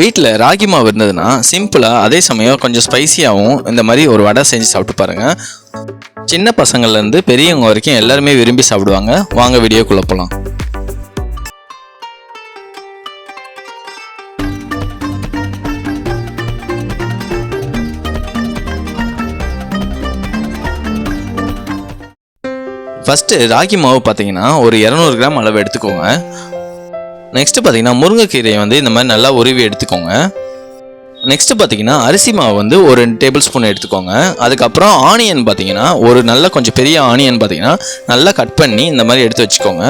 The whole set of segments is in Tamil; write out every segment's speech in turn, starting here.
வீட்டில் ராகி மாவு இருந்ததுன்னா சிம்பிளாக அதே சமயம் கொஞ்சம் ஸ்பைசியாகவும் இந்த மாதிரி ஒரு வடை செஞ்சு சாப்பிட்டு பாருங்கள் சின்ன பசங்கள்லேருந்து பெரியவங்க வரைக்கும் எல்லாருமே விரும்பி சாப்பிடுவாங்க. வாங்க வீடியோக்குள்ளே போகலாம் ஃபஸ்ட்டு ராகி மாவு பார்த்தீங்கன்னா ஒரு இரநூறு கிராம் அளவு எடுத்துக்கோங்க. நெக்ஸ்ட்டு பார்த்தீங்கன்னா முருங்கைக்கீரையை வந்து இந்த மாதிரி நல்லா உருவி எடுத்துக்கோங்க. நெக்ஸ்ட்டு பார்த்தீங்கன்னா அரிசி மாவு வந்து ஒரு ரெண்டு டேபிள் ஸ்பூன் எடுத்துக்கோங்க. அதுக்கப்புறம் ஆனியன் பார்த்தீங்கன்னா ஒரு நல்ல கொஞ்சம் பெரிய ஆனியன் பார்த்தீங்கன்னா நல்லா கட் பண்ணி இந்த மாதிரி எடுத்து வச்சுக்கோங்க.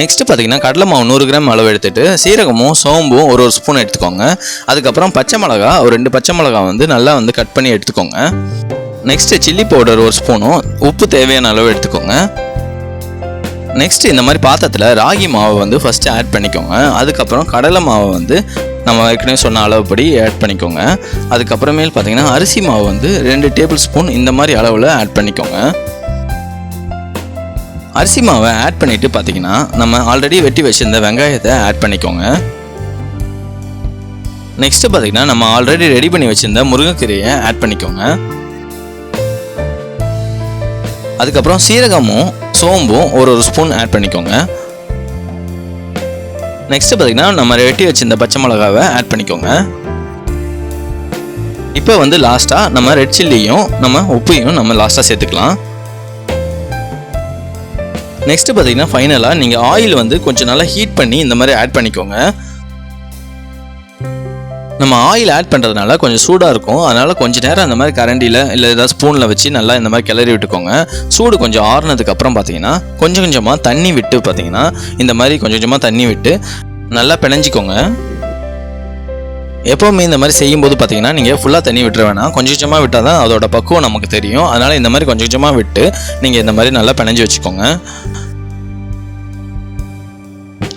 நெக்ஸ்ட்டு பார்த்தீங்கன்னா கடலை மாவு நூறு கிராம் அளவு எடுத்துட்டு சீரகமும் சோம்பும் ஒரு ஒரு ஸ்பூன் எடுத்துக்கோங்க. அதுக்கப்புறம் பச்சை மிளகா ஒரு ரெண்டு பச்சை மிளகா வந்து நல்லா வந்து கட் பண்ணி எடுத்துக்கோங்க. நெக்ஸ்ட்டு சில்லி பவுடர் ஒரு ஸ்பூனும் உப்பு தேவையான அளவு எடுத்துக்கோங்க. நெக்ஸ்ட் இந்த மாதிரி பாத்திரத்தில் ராகி மாவை வந்து ஃபஸ்ட்டு ஆட் பண்ணிக்கோங்க. அதுக்கப்புறம் கடலை மாவை வந்து நம்ம ஏற்கனவே சொன்ன அளவுப்படி ஆட் பண்ணிக்கோங்க. அதுக்கப்புறமேல் பார்த்தீங்கன்னா அரிசி மாவு வந்து ரெண்டு டேபிள் ஸ்பூன் இந்த மாதிரி அளவில் ஆட் பண்ணிக்கோங்க. அரிசி மாவை ஆட் பண்ணிவிட்டு பார்த்தீங்கன்னா நம்ம ஆல்ரெடி வெட்டி வச்சுருந்த வெங்காயத்தை ஆட் பண்ணிக்கோங்க. நெக்ஸ்ட்டு பார்த்தீங்கன்னா நம்ம ஆல்ரெடி ரெடி பண்ணி வச்சுருந்த முருங்கைக்கீரையை ஆட் பண்ணிக்கோங்க. அதுக்கப்புறம் சீரகமும் சோம்பும் ஒரு ஒரு ஸ்பூன் ஆட் பண்ணிக்கோங்க. நெக்ஸ்ட்டு பார்த்தீங்கன்னா நம்ம வெட்டி வச்சிருந்த பச்சை மிளகாவை ஆட் பண்ணிக்கோங்க. இப்போ வந்து லாஸ்ட்டாக நம்ம ரெட் சில்லியும் நம்ம உப்பையும் நம்ம லாஸ்ட்டாக சேர்த்துக்கலாம். நெக்ஸ்ட்டு பார்த்தீங்கன்னா ஃபைனலாக நீங்கள் ஆயில் வந்து கொஞ்சம் நல்லா ஹீட் பண்ணி இந்த மாதிரி ஆட் பண்ணிக்கோங்க. நம்ம ஆயில் ஆட் பண்ணுறதுனால கொஞ்சம் சூடாக இருக்கும். அதனால் கொஞ்சம் நேரம் அந்த மாதிரி கரண்டியில் இல்லை ஏதாவது ஸ்பூனில் வச்சு நல்லா இந்த மாதிரி கிளறி விட்டுக்கோங்க. சூடு கொஞ்சம் ஆறுனதுக்கப்புறம் பார்த்தீங்கன்னா கொஞ்சம் கொஞ்சமாக தண்ணி விட்டு பார்த்தீங்கன்னா இந்த மாதிரி கொஞ்சம் கொஞ்சமாக தண்ணி விட்டு நல்லா பிணைஞ்சிக்கோங்க. எப்போவுமே இந்த மாதிரி செய்யும்போது பார்த்தீங்கன்னா நீங்கள் ஃபுல்லாக தண்ணி விட்டுற வேணாம். கொஞ்சம் கொஞ்சமாக விட்டால் தான் அதோட பக்குவம் நமக்கு தெரியும். அதனால் இந்த மாதிரி கொஞ்சம் கொஞ்சமாக விட்டு நீங்கள் இந்த மாதிரி நல்லா பிணைஞ்சு வச்சுக்கோங்க.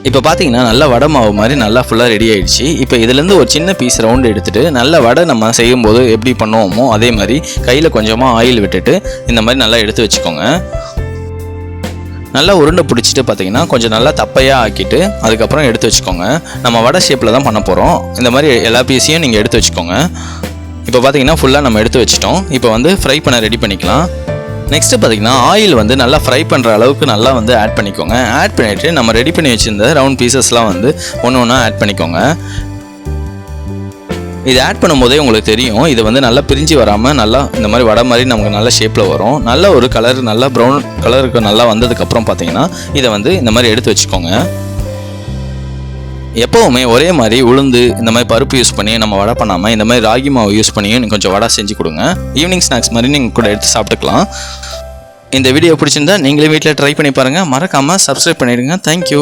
இப்போ பார்த்தீங்கன்னா நல்ல வடை மாவு மாதிரி நல்லா ஃபுல்லாக ரெடி ஆகிடுச்சு இப்போ இதுலேருந்து ஒரு சின்ன பீஸ் ரவுண்டு எடுத்துகிட்டு நல்ல வடை நம்ம செய்யும்போது எப்படி பண்ணுவோமோ அதே மாதிரி கையில் கொஞ்சமாக ஆயில் விட்டுட்டு இந்த மாதிரி நல்லா எடுத்து வச்சுக்கோங்க. நல்லா உருண்டை பிடிச்சிட்டு பார்த்தீங்கன்னா கொஞ்சம் நல்லா தப்பையாக ஆக்கிட்டு அதுக்கப்புறம் எடுத்து வச்சுக்கோங்க. நம்ம வடை ஷேப்பில் தான் பண்ண போகிறோம் இந்த மாதிரி எல்லா பீஸையும் நீங்கள் எடுத்து வச்சுக்கோங்க. இப்போ பார்த்தீங்கன்னா ஃபுல்லாக நம்ம எடுத்து வச்சிட்டோம். இப்போ வந்து ஃப்ரை பண்ண ரெடி பண்ணிக்கலாம். நெக்ஸ்ட்டு பார்த்தீங்கன்னா ஆயில் வந்து நல்லா ஃப்ரை பண்ணுற அளவுக்கு நல்லா வந்து ஆட் பண்ணிக்கோங்க. ஆட் பண்ணிவிட்டு நம்ம ரெடி பண்ணி வச்சுருந்த ரவுண்ட் பீசஸ்லாம் வந்து ஒன்று ஒன்றா ஆட் பண்ணிக்கோங்க. இது ஆட் பண்ணும்போதே உங்களுக்கு தெரியும் இது வந்து நல்லா பிரிஞ்சு வராமல் நல்லா இந்த மாதிரி வடை மாதிரி நமக்கு நல்ல ஷேப்பில் வரும். நல்ல ஒரு கலர் நல்லா ப்ரௌன் கலருக்கு நல்லா வந்ததுக்கப்புறம் பார்த்தீங்கன்னா இதை வந்து இந்த மாதிரி எடுத்து வச்சுக்கோங்க. எப்போவுமே ஒரே மாதிரி உளுந்து இந்த மாதிரி பருப்பு யூஸ் பண்ணி நம்ம வடை பண்ணாமல் இந்த மாதிரி ராகி மாவு யூஸ் பண்ணியும் நீங்கள் கொஞ்சம் வடை செஞ்சு கொடுங்க. ஈவினிங் ஸ்நாக்ஸ் மாதிரி நீங்கள் கூட எடுத்து சாப்பிட்டுக்கலாம். இந்த வீடியோ பிடிச்சிருந்தா நீங்களே வீட்டில் ட்ரை பண்ணி பாருங்கள் மறக்காமல் சப்ஸ்கிரைப் பண்ணிடுங்க. தேங்க்யூ